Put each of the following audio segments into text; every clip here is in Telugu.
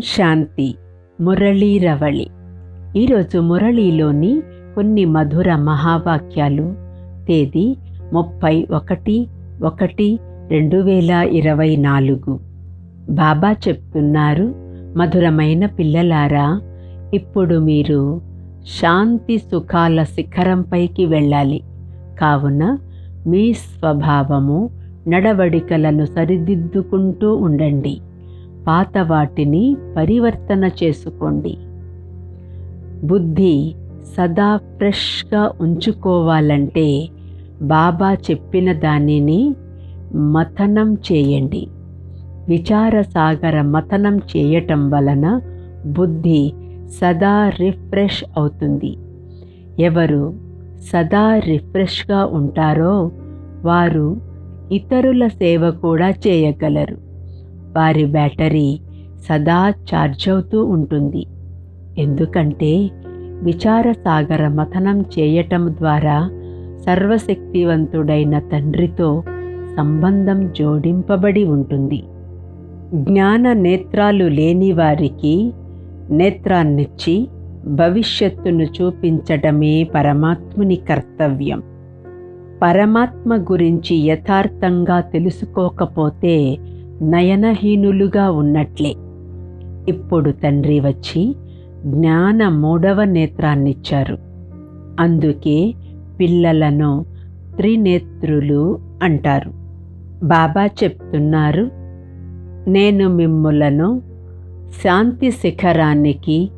శాంతి మురళీరవళి ఈరోజు మురళీలోని కొన్ని మధుర మహావాక్యాలు. తేదీ ముప్పై ఒకటి ఒకటి రెండు వేల ఇరవై నాలుగు. బాబా చెప్తున్నారు మధురమైన పిల్లలారా ఇప్పుడు మీరు శాంతి సుఖాల శిఖరంపైకి వెళ్ళాలి. కావున మీ స్వభావము నడవడికలను సరిదిద్దుకుంటూ ఉండండి. పాత వాటిని పరివర్తన చేసుకోండి. బుద్ధి సదా ఫ్రెష్గా ఉంచుకోవాలంటే బాబా చెప్పిన దానిని మథనం చేయండి. విచారసాగర మథనం చేయటం వలన బుద్ధి సదా రిఫ్రెష్ అవుతుంది. ఎవరు సదా రిఫ్రెష్గా ఉంటారో వారు ఇతరుల సేవ కూడా చేయగలరు. వారి బ్యాటరీ సదా ఛార్జ్ అవుతూ ఉంటుంది. ఎందుకంటే విచారసాగర మథనం చేయటం ద్వారా సర్వశక్తివంతుడైన తండ్రితో సంబంధం జోడింపబడి ఉంటుంది. జ్ఞాన నేత్రాలు లేని వారికి నేత్రాన్నిచ్చి భవిష్యత్తును చూపించటమే పరమాత్ముని కర్తవ్యం. పరమాత్మ గురించి యథార్థంగా తెలుసుకోకపోతే నయనహీనులుగా ఉన్నట్లే. ఇప్పుడు తండ్రి వచ్చి జ్ఞాన మూడవ నేత్రాన్నిచ్చారు. అందుకే పిల్లలను త్రినేత్రులు అంటారు. బాబా చెప్తున్నారు నేను మిమ్ములను శాంతి శిఖరానికి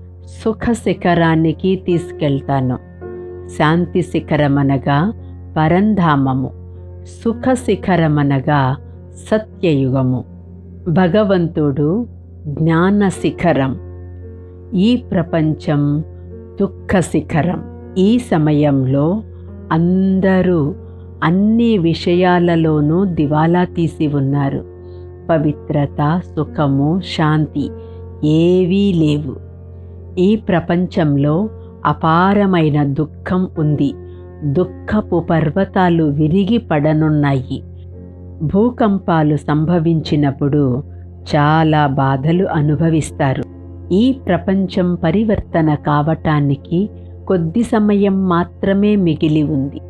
సుఖ శిఖరానికి తీసుకెళ్తాను. శాంతి శిఖరమనగా పరంధామము సుఖ శిఖరమనగా సత్యయుగము. భగవంతుడు జ్ఞాన శిఖరం. ఈ ప్రపంచం దుఃఖ శిఖరం. ఈ సమయంలో అందరూ అన్ని విషయాలలోనూ దివాలా తీసి ఉన్నారు. పవిత్రత సుఖము శాంతి ఏవీ లేవు. ఈ ప్రపంచంలో అపారమైన దుఃఖం ఉంది. దుఃఖపు పర్వతాలు విరిగి పడనున్నాయి. భూకంపాలు సంభవించినప్పుడు చాలా బాధలు అనుభవిస్తారు. ఈ ప్రపంచం పరివర్తన కావటానికి కొద్ది సమయం మాత్రమే మిగిలి ఉంది.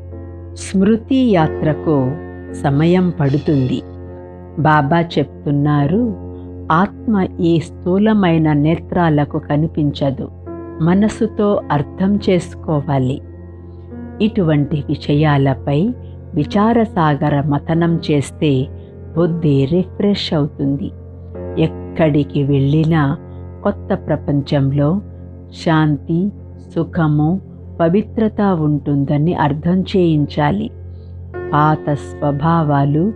స్మృతి యాత్రకు సమయం పడుతుంది. బాబా చెప్తున్నారు ఆత్మ ఈ స్థూలమైన నేత్రాలకు కనిపించదు. మనసుతో అర్థం చేసుకోవాలి. ఇటువంటి విషయాలపై విచారసాగర మథనం చేస్తే బుద్ధి రిఫ్రెష్ అవుతుంది. ఎక్కడికి వెళ్ళినా కొత్త ప్రపంచంలో శాంతి సుఖము పవిత్రత ఉంటుందని అర్థం చేయించాలి. పాత స్వభావాలు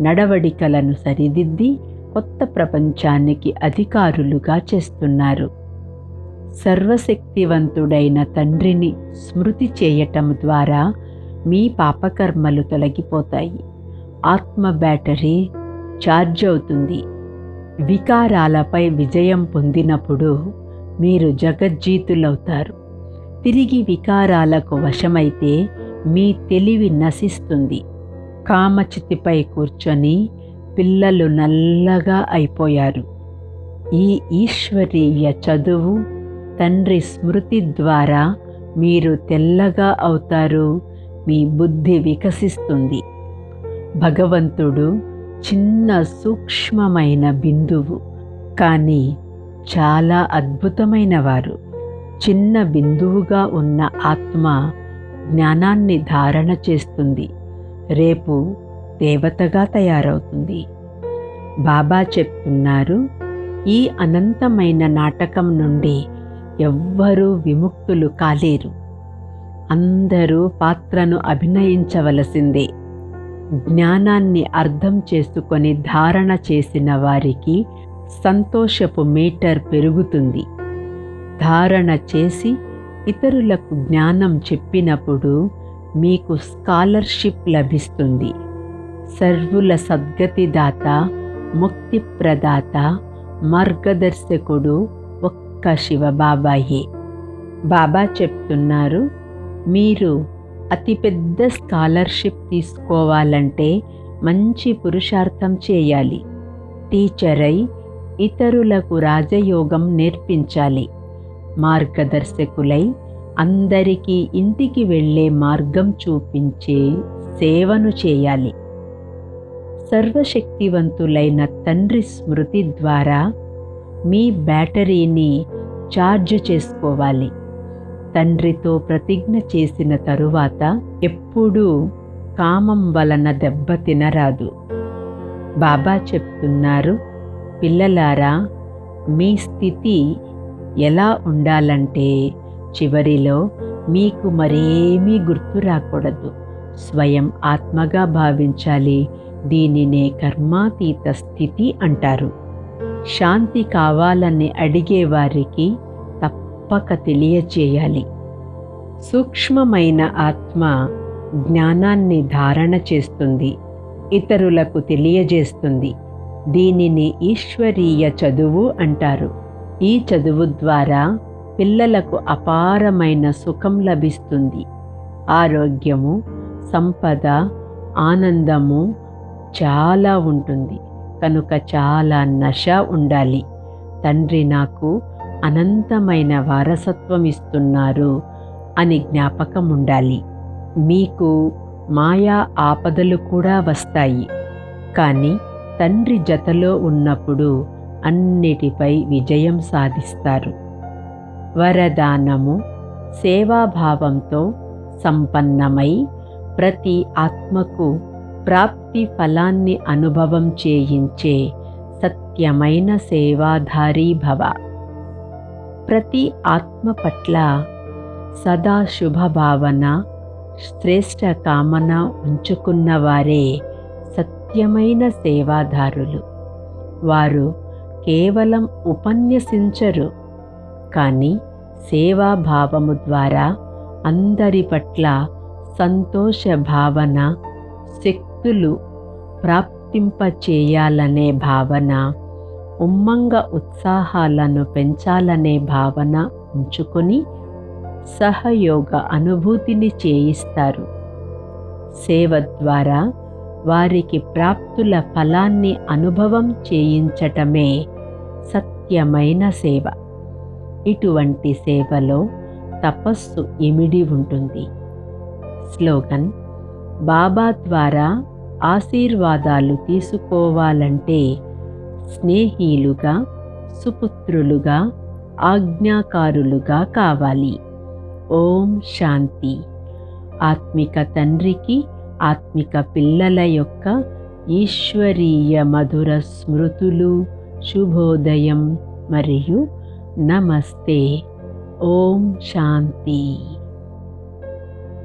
నడవడికలను సరిదిద్ది కొత్త ప్రపంచానికి అధికారులుగా చేస్తున్నారు. సర్వశక్తివంతుడైన తండ్రిని స్మృతి చేయటం ద్వారా మీ పాపకర్మలు తొలగిపోతాయి. ఆత్మ బ్యాటరీ ఛార్జ్ అవుతుంది. వికారాలపై విజయం పొందినప్పుడు మీరు జగజ్జీతులవుతారు. తిరిగి వికారాలకు వశమైతే మీ తెలివి నశిస్తుంది. కామచితిపై కూర్చొని పిల్లలు నల్లగా అయిపోయారు. ఈ ఈశ్వరీయ చదువు తండ్రి స్మృతి ద్వారా మీరు తెల్లగా అవుతారు. మీ బుద్ధి వికసిస్తుంది. భగవంతుడు చిన్న సూక్ష్మమైన బిందువు కానీ చాలా అద్భుతమైన వారు చిన్న బిందువుగా ఉన్న ఆత్మ జ్ఞానాన్ని ధారణ చేస్తుంది. రేపు దేవతగా తయారవుతుంది. బాబా చెప్తున్నారు ఈ అనంతమైన నాటకం నుండి ఎవ్వరూ విముక్తులు కాలేరు. అందరూ పాత్రను అభినయించవలసిందే. జ్ఞానాన్ని అర్థం చేసుకొని ధారణ చేసిన వారికి సంతోషపు మీటర్ పెరుగుతుంది. ధారణ చేసి ఇతరులకు జ్ఞానం చెప్పినప్పుడు మీకు స్కాలర్షిప్ లభిస్తుంది. సర్వుల సద్గతిదాత ముక్తిప్రదాత మార్గదర్శకుడు ఒక్క శివబాబాయే. బాబా చెప్తున్నారు మీరు అతిపెద్ద స్కాలర్షిప్ తీసుకోవాలంటే మంచి పురుషార్థం చేయాలి. టీచర్ అయి ఇతరులకు రాజయోగం నేర్పించాలి. మార్గదర్శకులై అందరికీ ఇంటికి వెళ్ళే మార్గం చూపించే సేవను చేయాలి. సర్వశక్తివంతులైన తండ్రి స్మృతి ద్వారా మీ బ్యాటరీని ఛార్జ్ చేసుకోవాలి. తండ్రితో ప్రతిజ్ఞ చేసిన తరువాత ఎప్పుడూ కామం వలన దెబ్బ తినరాదు. బాబా చెప్తున్నారు పిల్లలారా మీ స్థితి ఎలా ఉండాలంటే చివరిలో మీకు మరేమీ గుర్తు రాకూడదు. స్వయం ఆత్మగా భావించాలి. దీనినే కర్మాతీత స్థితి అంటారు. శాంతి కావాలని అడిగేవారికి తప్పక తెలియచేయాలి. సూక్ష్మమైన ఆత్మ జ్ఞానాన్ని ధారణ చేస్తుంది ఇతరులకు తెలియజేస్తుంది. దీనిని ఈశ్వరీయ చదువు అంటారు. ఈ చదువు ద్వారా పిల్లలకు అపారమైన సుఖం లభిస్తుంది. ఆరోగ్యము సంపద ఆనందము చాలా ఉంటుంది. కనుక చాలా నశ ఉండాలి. తండ్రి నాకు అనంతమైన వారసత్వం ఇస్తున్నారు అని జ్ఞాపకం ఉండాలి. మీకు మాయా ఆపదలు కూడా వస్తాయి. కానీ తండ్రి జతలో ఉన్నప్పుడు అన్నిటిపై విజయం సాధిస్తారు. వరదానము సేవాభావంతో సంపన్నమై ప్రతి ఆత్మకు ప్రాప్తి ఫలాన్ని అనుభవం చేయించే సత్యమైన సేవాధారీ భవ. ప్రతి ఆత్మ పట్ల సదా శుభభావన శ్రేష్ట కామన ఉంచుకున్నవారే సత్యమైన సేవాదారులు. వారు కేవలం ఉపన్యసించరు కానీ సేవాభావము ద్వారా అందరి పట్ల సంతోష భావన శక్తులు ప్రాప్తింపచేయాలనే భావన ఉమ్మంగ ఉత్సాహాలను పెంచాలనే భావన ఉంచుకొని సహయోగ అనుభూతిని చేయిస్తారు. సేవ ద్వారా వారికి ప్రాప్తుల ఫలాన్ని అనుభవం చేయించటమే సత్యమైన సేవ. ఇటువంటి సేవలో తపస్సు ఇమిడి ఉంటుంది. స్లోగన్ బాబా ద్వారా ఆశీర్వాదాలు తీసుకోవాలంటే స్నేహీలుగా సుపుత్రులుగా ఆజ్ఞాకారులుగా కావాలి. ఓం శాంతి. ఆత్మిక తండ్రికి ఆత్మిక పిల్లల యొక్క ఈశ్వరీయ మధుర స్మృతులు శుభోదయం మరియు నమస్తే. ఓం శాంతి.